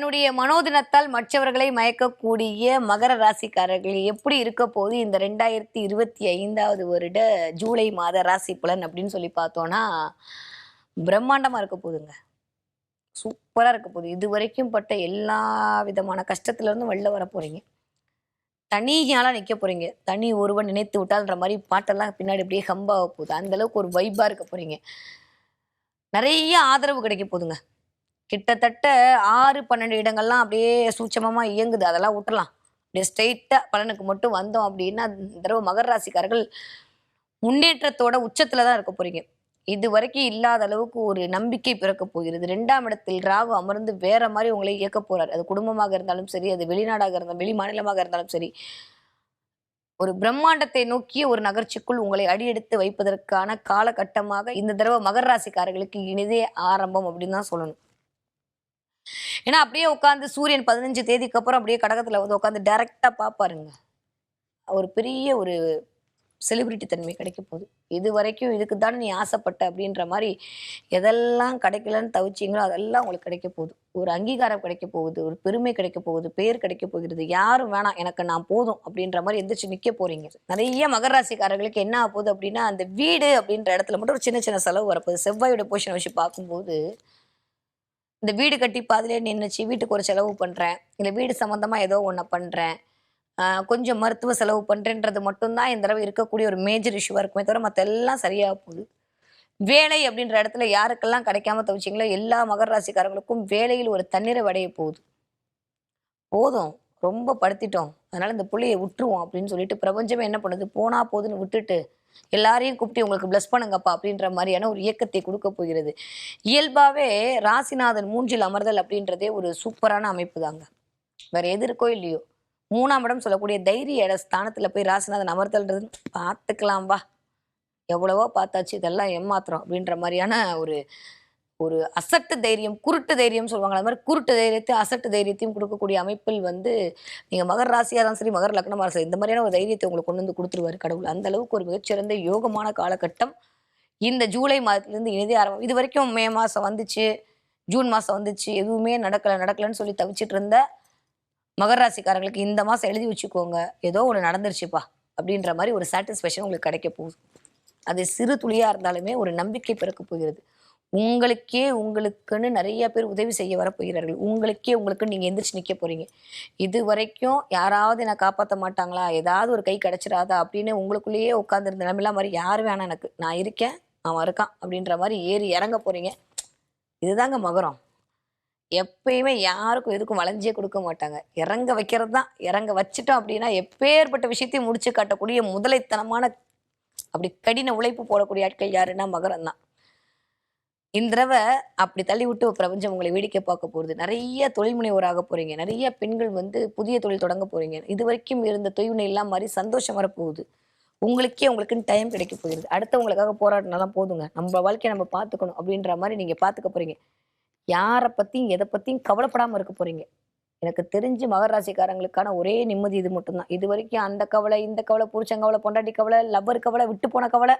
தன்னுடைய மனோதினத்தால் மற்றவர்களை மயக்கக்கூடிய மகர ராசிக்காரர்கள் எப்படி இருக்க போது இந்த ரெண்டாயிரத்தி இருபத்தி ஐந்தாவது வருட ஜூலை மாத ராசி பலன் அப்படின்னு சொல்லி பார்த்தோம்னா பிரம்மாண்டமா இருக்க போகுதுங்க. சூப்பராக இருக்க போகுது. இது வரைக்கும் பட்ட எல்லா விதமான கஷ்டத்துல இருந்தும் வெளில வர போறீங்க. தனியாலாம் நிற்க போறீங்க. தனி ஒருவன் நினைத்து விட்டால்ன்ற மாதிரி பாட்டெல்லாம் பின்னாடி அப்படியே ஹம்பாக போகுது. அந்த அளவுக்கு ஒரு வைபா இருக்க போறீங்க. நிறைய ஆதரவு கிடைக்க போகுதுங்க. கிட்டத்தட்ட ஆறு பன்னெண்டு இடங்கள்லாம் அப்படியே சூட்சமமா இயங்குது. அதெல்லாம் விட்டுலாம் அப்படியே ஸ்ட்ரெயிட்டா பலனுக்கு மட்டும் வந்தோம் அப்படின்னா இந்த தடவை மகர ராசிக்காரர்கள் முன்னேற்றத்தோட உச்சத்துல தான் இருக்க போறீங்க. இது வரைக்கும் இல்லாத அளவுக்கு ஒரு நம்பிக்கை பிறக்க போகிறது. ரெண்டாம் இடத்தில் ராகு அமர்ந்து வேற மாதிரி உங்களை இயக்க போறார். அது குடும்பமாக இருந்தாலும் சரி அது வெளிநாடாக இருந்தாலும் வெளி மாநிலமாக இருந்தாலும் சரி ஒரு பிரம்மாண்டத்தை நோக்கிய ஒரு நகர்ச்சிக்குள் உங்களை அடியெடுத்து வைப்பதற்கான காலகட்டமாக இந்த தடவை மகர ராசிக்காரர்களுக்கு இனிதே ஆரம்பம் அப்படின்னு தான் சொல்லணும். ஏன்னா அப்படியே உட்காந்து சூரியன் பதினஞ்சு தேதிக்கு அப்புறம் அப்படியே கடகத்தில் வந்து உட்காந்து டைரெக்டாக பார்ப்பாருங்க. ஒரு பெரிய ஒரு செலிபிரிட்டி தன்மை கிடைக்க போகுது. இது வரைக்கும் இதுக்கு தானே நீ ஆசைப்பட்ட அப்படின்ற மாதிரி எதெல்லாம் கிடைக்கலன்னு தவிச்சிங்களோ அதெல்லாம் உங்களுக்கு கிடைக்க போகுது. ஒரு அங்கீகாரம் கிடைக்க போகுது ஒரு பெருமை கிடைக்க போகுது பேர் கிடைக்க போகிறது. யாரும் வேணாம் எனக்கு நான் போதும் அப்படின்ற மாதிரி எந்திரிச்சு நிற்க போறீங்க. நிறைய மகர ராசிக்காரர்களுக்கு என்ன ஆக போகுது அப்படின்னா அந்த வீடு அப்படின்ற இடத்துல மட்டும் ஒரு சின்ன சின்ன செலவு வரப்போகுது. செவ்வாயோட போஷனை வச்சு பார்க்கும்போது இந்த வீடு கட்டி பாதிலே நின்றுச்சு வீட்டுக்கு ஒரு செலவு பண்ணுறேன் இல்லை வீடு சம்மந்தமாக ஏதோ ஒன்று பண்ணுறேன் கொஞ்சம் மருத்துவ செலவு பண்ணுறேன்றது மட்டும்தான் இந்த தடவை இருக்கக்கூடிய ஒரு மேஜர் இஷ்யூவாக இருக்குமே தவிர மற்ற எல்லாம் சரியாக போகுது. வேலை அப்படின்ற இடத்துல யாருக்கெல்லாம் கிடைக்காம தவிச்சிங்களோ எல்லா மகர ராசிக்காரங்களுக்கும் வேலையில் ஒரு தண்ணீரை அடைய போகுது. போதும் ரொம்ப படுத்திட்டோம். அதனால இந்த புள்ளையை விட்டுருவோம் அப்படின்னு சொல்லிட்டு பிரபஞ்சமே என்ன பண்ணுது? போனா போதுன்னு விட்டுட்டு எல்லாரையும் கூப்பிட்டு உங்களுக்கு பிளஸ் பண்ணுங்கப்பா அப்படின்ற மாதிரியான ஒரு இயக்கத்தை கொடுக்க போகிறது. இயல்பாகவே ராசிநாதன் மூன்றில் அமர்தல் அப்படின்றதே ஒரு சூப்பரான அமைப்பு தாங்க வேற எது இருக்கோ இல்லையோ. மூணாம் இடம் சொல்லக்கூடிய தைரிய இட ஸ்தானத்தில் போய் ராசிநாதன் அமர்தல்ன்றது பார்த்துக்கலாம் வா. எவ்வளவோ பார்த்தாச்சு இதெல்லாம் ஏமாத்திரம் அப்படின்ற மாதிரியான ஒரு ஒரு அசட்டு தைரியம் குருட்டு தைரியம் சொல்லுவாங்க. அது மாதிரி குருட்டு தைரியத்தையும் அசட்டு தைரியத்தையும் கொடுக்கக்கூடிய அமைப்பில் வந்து நீங்கள் மகர் ராசியாக இருந்தாலும் சரி மகர் லக்னமாக சரி இந்த மாதிரியான ஒரு தைரியத்தை உங்களுக்கு கொண்டு வந்து கொடுத்துருவாரு கடவுள். அந்த அளவுக்கு ஒரு மிகச்சிறந்த யோகமான காலகட்டம் இந்த ஜூலை மாதத்துலேருந்து இனிதே ஆரம்பம். இது வரைக்கும் மே மாதம் வந்துச்சு ஜூன் மாதம் வந்துச்சு எதுவுமே நடக்கலை நடக்கலைன்னு சொல்லி தவிச்சிட்டு இருந்த மகர் ராசிக்காரங்களுக்கு இந்த மாதம் எழுதி வச்சுக்கோங்க. ஏதோ ஒன்று நடந்துருச்சுப்பா அப்படின்ற மாதிரி ஒரு சாட்டிஸ்ஃபேக்ஷன் உங்களுக்கு கிடைக்க போகுது. அது சிறு துளியாக இருந்தாலுமே ஒரு நம்பிக்கை பிறக்க போகிறது. உங்களுக்கே உங்களுக்குன்னு நிறைய பேர் உதவி செய்ய வரப்போகிறார்கள். உங்களுக்கே உங்களுக்கு நீங்கள் எந்திரிச்சு நிற்க போறீங்க. இது வரைக்கும் யாராவது என்னை காப்பாற்ற மாட்டாங்களா? ஏதாவது ஒரு கை கிடைச்சிடாதா அப்படின்னு உங்களுக்குள்ளேயே உட்காந்துருந்த நிலமெல்லாம் மாதிரி யார் வேணாம் எனக்கு. நான் இருக்கேன் அவன் இருக்கான் அப்படின்ற மாதிரி ஏறி இறங்க போறீங்க. இதுதாங்க மகரம். எப்பயுமே யாருக்கும் எதுக்கும் வளைஞ்சே கொடுக்க மாட்டாங்க. இறங்க வைக்கிறது தான். இறங்க வச்சுட்டோம் அப்படின்னா எப்பேற்பட்ட விஷயத்தையும் முடிச்சு காட்டக்கூடிய முதலைத்தனமான அப்படி கடின உழைப்பு போடக்கூடிய ஆட்கள் யாருன்னா மகரம் தான் இந்த தடவை அப்படி தள்ளி விட்டு பிரபஞ்சம் உங்களை வேடிக்கை பார்க்க போகுது. நிறைய தொழில் முனைவோராக போறீங்க. நிறைய பெண்கள் வந்து புதிய தொழில் தொடங்க போறீங்க. இது வரைக்கும் இருந்த தொய்வினை எல்லாம் மாதிரி சந்தோஷம் வரப்போகுது. உங்களுக்கே உங்களுக்குன்னு டைம் கிடைக்க போகிறது அடுத்தவங்களுக்காக போராடினாலாம் போதுங்க. நம்ம வாழ்க்கையை நம்ம பார்த்துக்கணும் அப்படின்ற மாதிரி நீங்க பார்த்துக்க போறீங்க. யாரை பத்தியும் எதை பத்தியும் கவலைப்படாம இருக்க போறீங்க. எனக்கு தெரிஞ்சு மகர ராசிக்காரங்களுக்கான ஒரே நிம்மதி இது மட்டும்தான். இது வரைக்கும் அந்த கவலை இந்த கவலை புருஷன் கவலை பொண்டாட்டி கவலை லவ்வர் கவலை விட்டு போன கவலை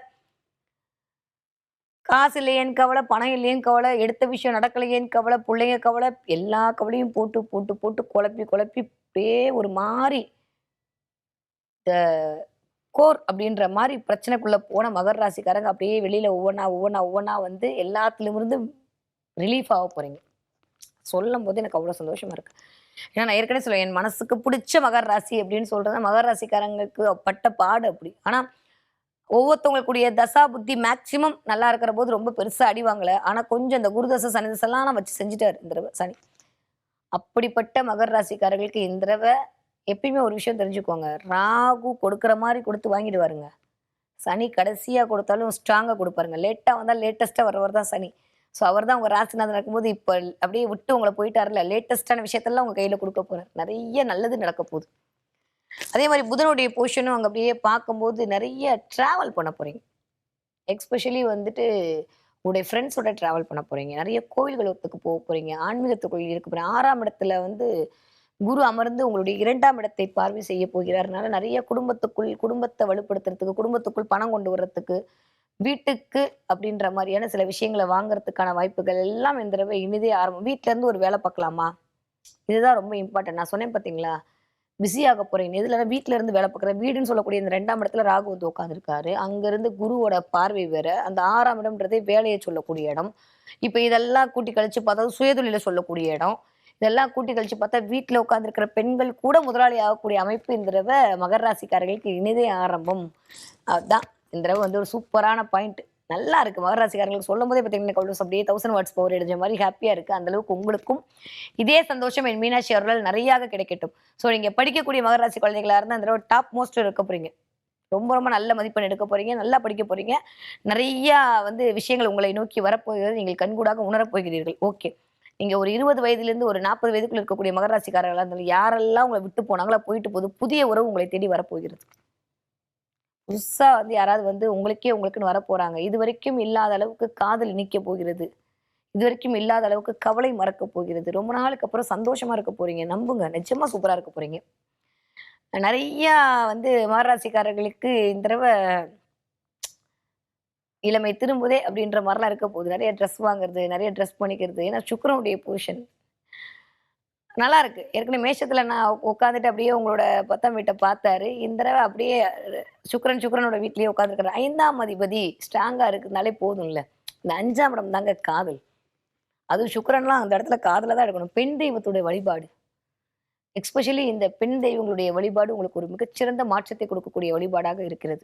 காசு இல்லையேன்னு கவலை பணம் இல்லையேன்னு கவலை எடுத்த விஷயம் நடக்கலையேன்னு கவலை பிள்ளைங்க கவலை எல்லா கவலையும் போட்டு போட்டு போட்டு குழப்பி குழப்பி அப்படியே ஒரு மாதிரி இந்த கோர் அப்படின்ற மாதிரி பிரச்சனைக்குள்ளே போன மகர ராசிக்காரங்க அப்படியே வெளியில் ஒவ்வொன்றா ஒவ்வொன்றா ஒவ்வொன்றா வந்து எல்லாத்துலேயும் இருந்து ரிலீஃப் ஆக போகிறீங்க சொல்லும் போது எனக்கு அவ்வளோ சந்தோஷமாக இருக்குது ஏன்னா நான் ஏற்கனவே சொல்லுவேன் என் மனசுக்கு பிடிச்ச மகர ராசி அப்படின்னு சொல்கிறது மகர ராசிக்காரங்களுக்கு பட்ட பாடு அப்படி. ஆனால் ஒவ்வொருத்தவங்களுக்குடைய தசா புத்தி மேக்சிமம் நல்லா இருக்கிற போது ரொம்ப பெருசாக அடிவாங்கல ஆனால் கொஞ்சம் இந்த குருதசை சனி தசைலாம் நான் வச்சு செஞ்சுட்டார் இந்த தடவை சனி. அப்படிப்பட்ட மகர ராசிக்காரர்களுக்கு இந்த தடவை எப்பயுமே ஒரு விஷயம் தெரிஞ்சுக்கோங்க. ராகு கொடுக்குற மாதிரி கொடுத்து வாங்கிடுவாருங்க. சனி கடைசியாக கொடுத்தாலும் ஸ்ட்ராங்காக கொடுப்பாருங்க. லேட்டாக வந்தால் லேட்டஸ்ட்டாக வரவர் தான் சனி. ஸோ அவர் தான் உங்கள் ராசிநாதன் நடக்கும்போது இப்போ அப்படியே விட்டு உங்களை போயிட்டாருல லேட்டஸ்ட்டான விஷயத்தெல்லாம் உங்கள் கையில் கொடுக்க போகிறார் நிறைய நல்லது நடக்க போகுது. அதே மாதிரி புதனுடைய போர்ஷனும் அங்கே அப்படியே பார்க்கும்போது நிறைய ட்ராவல் பண்ண போறீங்க. எக்ஸ்பெஷலி வந்துட்டு உங்களுடைய ஃப்ரெண்ட்ஸோட ட்ராவல் பண்ண போறீங்க. நிறைய கோயில்களுக்கு போக போறீங்க. ஆன்மீகத்துக்குள் இருக்க போறீங்க ஆறாம் இடத்துல வந்து குரு அமர்ந்து உங்களுடைய இரண்டாம் இடத்தை பார்வை செய்ய போகிறார்னால நிறைய குடும்பத்துக்குள் குடும்பத்தை வலுப்படுத்துறதுக்கு குடும்பத்துக்குள் பணம் கொண்டு வர்றதுக்கு வீட்டுக்கு அப்படின்ற மாதிரியான சில விஷயங்களை வாங்குறதுக்கான வாய்ப்புகள் எல்லாம் இந்த தடவை இனிதே ஆரம்பம். வீட்ல இருந்து ஒரு வேலை பார்க்கலாமா? இதுதான் ரொம்ப இம்பார்ட்டன்ட் நான் சொன்னேன் பார்த்தீங்களா? பிஸியாக ஆக போறீங்க இதுல வீட்டுல இருந்து வேலை பார்க்குற வீடுன்னு சொல்லக்கூடிய இந்த ரெண்டாம் இடத்துல ராகு வந்து உட்காந்துருக்காரு அங்கிருந்து குருவோட பார்வை வேற. அந்த ஆறாம் இடம்ன்றதே வேலையை சொல்லக்கூடிய இடம். இப்போ இதெல்லாம் கூட்டி கழிச்சு பார்த்தா சுயதொழில சொல்லக்கூடிய இடம். இதெல்லாம் கூட்டி கழிச்சு பார்த்தா வீட்டில் உட்காந்துருக்கிற பெண்கள் கூட முதலாளி ஆகக்கூடிய அமைப்பு இந்த தடவை மகர ராசிக்காரர்களுக்கு இனிதே ஆரம்பம். அதுதான் இந்த தடவை வந்து ஒரு சூப்பரான பாயிண்ட் நல்லா இருக்கு. மகர ராசிக்காரங்களுக்கு சொல்லும் போதே பார்த்தீங்கன்னா கவுண்டர்ஸ் அப்படியே தௌசண்ட் வாட்ஸ் பவர் எடுத்த மாதிரி ஹாப்பியா இருக்கு. அந்த அளவுக்கு உங்களுக்கும் இதே சந்தோஷம் என் மீனாட்சி அவர்கள் நிறைய கிடைக்கட்டும். ஸோ நீங்க படிக்கக்கூடிய மகர ராசி குழந்தைகளா இருந்தால் அந்த தடவை டாப் மோஸ்ட் இருக்க போறீங்க. ரொம்ப ரொம்ப நல்ல மதிப்பெண் எடுக்க போறீங்க. நல்லா படிக்க போறீங்க. நிறைய வந்து விஷயங்கள் உங்களை நோக்கி வரப்போகிறது. நீங்கள் கண்கூடாக உணரப் போகிறீர்கள். ஓகே நீங்க ஒரு இருபது வயதுலேருந்து ஒரு நாற்பது வயதுக்குள்ள இருக்கக்கூடிய மகராசிக்காரர்களாக இருந்தாலும் யாரெல்லாம் உங்களை விட்டு போனாங்களோ போயிட்டு போது புதிய உறவு உங்களை தேடி வரப்போகிறது. புதுசா வந்து யாராவது வந்து உங்களுக்கே உங்களுக்குன்னு வர போகிறாங்க இது வரைக்கும் இல்லாத அளவுக்கு காதல் நிற்க போகிறது. இது வரைக்கும் இல்லாத அளவுக்கு கவலை மறக்க போகிறது. ரொம்ப நாளுக்கு அப்புறம் சந்தோஷமா இருக்க போறீங்க. நம்புங்க. நிஜமா சூப்பரா இருக்க போறீங்க. நிறைய வந்து மகராசிக்காரர்களுக்கு இந்த தடவை இளமை திரும்புதே அப்படின்ற மாதிரிலாம் இருக்க போகுது. நிறைய ட்ரெஸ் வாங்குறது நிறைய ட்ரெஸ் பண்ணிக்கிறது. ஏன்னா சுக்கரனுடைய பொசிஷன் நல்லா இருக்கு ஏற்கனவே மேஷத்துல நான் உட்காந்துட்டு அப்படியே உங்களோட பத்தாம் வீட்டை பார்த்தாரு. இந்த தடவை அப்படியே சுக்கரன் சுக்கரனோட வீட்லயே உட்காந்துருக்காரு ஐந்தாம் அதிபதி ஸ்ட்ராங்கா இருக்குனாலே போதும்ல. இந்த அஞ்சாம் இடம் தாங்க காதல். அதுவும் சுக்கரன்லாம் அந்த இடத்துல காதல தான் எடுக்கணும். பெண் தெய்வத்துடைய வழிபாடு. எக்ஸ்பெஷலி இந்த பெண் தெய்வங்களுடைய வழிபாடு உங்களுக்கு ஒரு மிகச்சிறந்த மாற்றத்தை கொடுக்கக்கூடிய வழிபாடாக இருக்கிறது.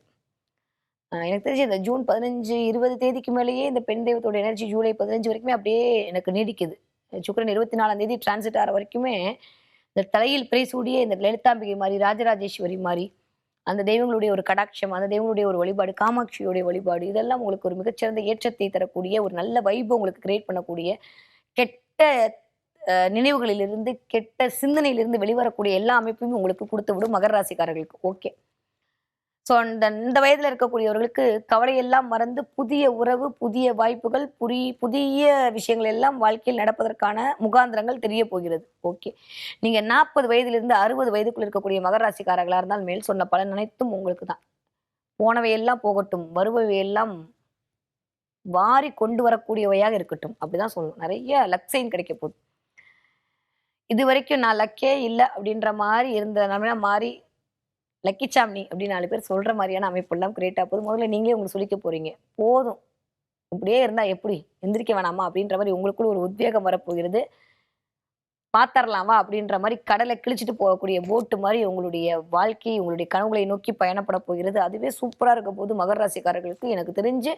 எனக்கு தெரிஞ்சு இந்த ஜூன் பதினஞ்சு இருபது தேதிக்கு மேலேயே இந்த பெண் தெய்வத்தோட எனர்ஜி ஜூலை பதினஞ்சு வரைக்குமே அப்படியே எனக்கு நீடிக்குது. சுக்கிரன் இருபத்தி நாலாம் தேதி டிரான்சிட் ஆகிற வரைக்குமே இந்த தலையில் பிரைசூடிய இந்த லலிதாம்பிகை மாதிரி ராஜராஜேஸ்வரி மாதிரி அந்த தெய்வங்களுடைய ஒரு கடாட்சம் அந்த தெய்வங்களுடைய ஒரு வழிபாடு காமாட்சியுடைய வழிபாடு இதெல்லாம் உங்களுக்கு ஒரு மிகச்சிறந்த ஏற்றத்தை தரக்கூடிய ஒரு நல்ல வைபை உங்களுக்கு கிரியேட் பண்ணக்கூடிய கெட்ட நினைவுகளிலிருந்து கெட்ட சிந்தனையிலிருந்து வெளிவரக்கூடிய எல்லா அமைப்பையும் உங்களுக்கு கொடுத்து விடும் மகர ராசிக்காரர்களுக்கு. ஓகே ஸோ அந்த இந்த வயதில் இருக்கக்கூடியவர்களுக்கு கவலையெல்லாம் மறந்து புதிய உறவு புதிய வாய்ப்புகள் புரி புதிய விஷயங்கள் எல்லாம் வாழ்க்கையில் நடப்பதற்கான முகாந்திரங்கள் தெரிய போகிறது. ஓகே நீங்கள் நாற்பது வயதிலிருந்து அறுபது வயதுக்குள் இருக்கக்கூடிய மகர ராசிக்காரர்களாக இருந்தால் மேல் சொன்ன பலன் அனைத்தும் உங்களுக்கு தான் போனவையெல்லாம் போகட்டும் வருபவையெல்லாம் வாரி கொண்டு வரக்கூடியவையாக இருக்கட்டும். அப்படிதான் சொல்லணும். நிறைய லக்ஸைன் கிடைக்க போகுது. இது வரைக்கும் நான் லக்கே இல்லை அப்படின்ற மாதிரி இருந்த நம்ம மாறி லக்கி சாமினி அப்படின்னு நாலு பேர் சொல்கிற மாதிரியான அமைப்பெல்லாம் கிரியேட் ஆகும் முதல்ல நீங்களே உங்களுக்கு சொல்லிக்க போகிறீங்க போதும். இப்படியே இருந்தால் எப்படி? எந்திரிக்க வேணாமா? அப்படின்ற மாதிரி உங்களுக்குள்ள ஒரு உத்வேகம் வரப்போகிறது. பார்த்தரலாமா அப்படின்ற மாதிரி கடலை கிழிச்சிட்டு போகக்கூடிய போட்டு மாதிரி உங்களுடைய வாழ்க்கை உங்களுடைய கனவுகளை நோக்கி பயணப்பட போகிறது. அதுவே சூப்பராக இருக்க போது மகர ராசிக்காரர்களுக்கு எனக்கு தெரிஞ்சு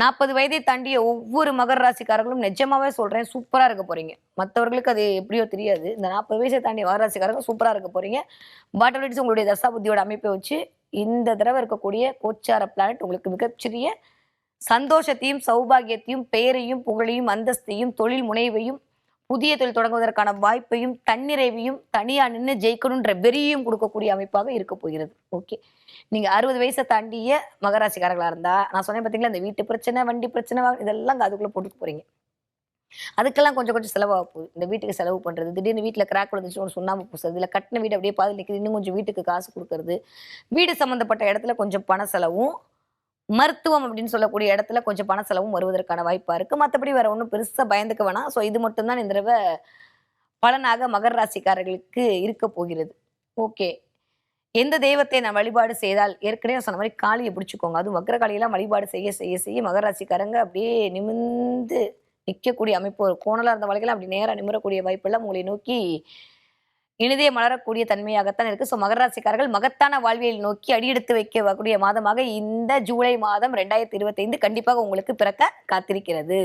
நாற்பது வயதை தாண்டிய ஒவ்வொரு மகர ராசிக்காரர்களும் நிஜமாவே சொல்றேன் சூப்பரா இருக்க போறீங்க. மற்றவர்களுக்கு அது எப்படியோ தெரியாது. இந்த நாற்பது வயசை தாண்டிய மகர ராசிக்காரர்கள் சூப்பரா இருக்க போறீங்க. பாட்டோலிட்ஸ் உங்களுடைய தசாபுத்தியோட அமைப்பை வச்சு இந்த தடவை இருக்கக்கூடிய கோச்சார பிளானட் உங்களுக்கு மிகச்சிறிய சந்தோஷத்தையும் சௌபாகியத்தையும் பெயரையும் புகழையும் அந்தஸ்தையும் தொழில் முனைவையும் புதிய தொழில் தொடங்குவதற்கான வாய்ப்பையும் தன்னிறைவையும் தனியா நின்று ஜெயிக்கணுன்ற வெறியையும் கொடுக்கக்கூடிய அமைப்பாக இருக்க போகிறது. ஓகே. நீங்க அறுபது வயசை தாண்டிய மகராசிக்காரர்களா இருந்தா நான் சொன்னேன் பாத்தீங்களா இந்த வீட்டு பிரச்சனை வண்டி பிரச்சனை இதெல்லாம் அதுக்குள்ள போட்டுட்டு போறீங்க. அதுக்கெல்லாம் கொஞ்சம் கொஞ்சம் செலவாக போகுது. இந்த வீட்டுக்கு செலவு பண்ணுறது திடீர்னு வீட்டில் கிராக் விழுந்துச்சு ஒன்று சுண்ணாம்பு பூசுறது இல்லை கட்டின வீடு அப்படியே பாதி நிற்கிது இன்னும் கொஞ்சம் வீட்டுக்கு காசு கொடுக்கறது வீடு சம்மந்தப்பட்ட இடத்துல கொஞ்சம் பண செலவும் மருத்துவம் அப்படின்னு சொல்லக்கூடிய இடத்துல கொஞ்சம் பண செலவும் வருவதற்கான வாய்ப்பா இருக்கு. மற்றபடி வேற ஒன்றும் பெருசா பயந்துக்க வேணாம். ஸோ இது மட்டும்தான் இந்த தடவை பலனாக மகர ராசிக்காரர்களுக்கு இருக்க போகிறது. ஓகே எந்த தெய்வத்தை நான் வழிபாடு செய்தால் ஏற்கனவே சொன்ன மாதிரி காளியை பிடிச்சிக்கோங்க. அதுவும் வக்ரகாளியெல்லாம் வழிபாடு செய்ய செய்ய செய்ய மகர ராசிக்காரங்க அப்படியே நிமிர்ந்து நிற்கக்கூடிய அமைப்பு. ஒரு கோணலா இருந்த வாழ்க்கையில அப்படி நேரா நிமிரக்கூடிய வாய்ப்பெல்லாம் உங்களை நோக்கி இனிதே மலரக்கூடிய தன்மையாகத்தான் இருக்கு. ஸோ மகர ராசிக்காரர்கள் மகத்தான வாழ்வியல் நோக்கி அடியெடுத்து வைக்கக்கூடிய மாதமாக இந்த ஜூலை மாதம் ரெண்டாயிரத்தி இருபத்தைந்து கண்டிப்பாக உங்களுக்கு பிறக்க காத்திருக்கிறது.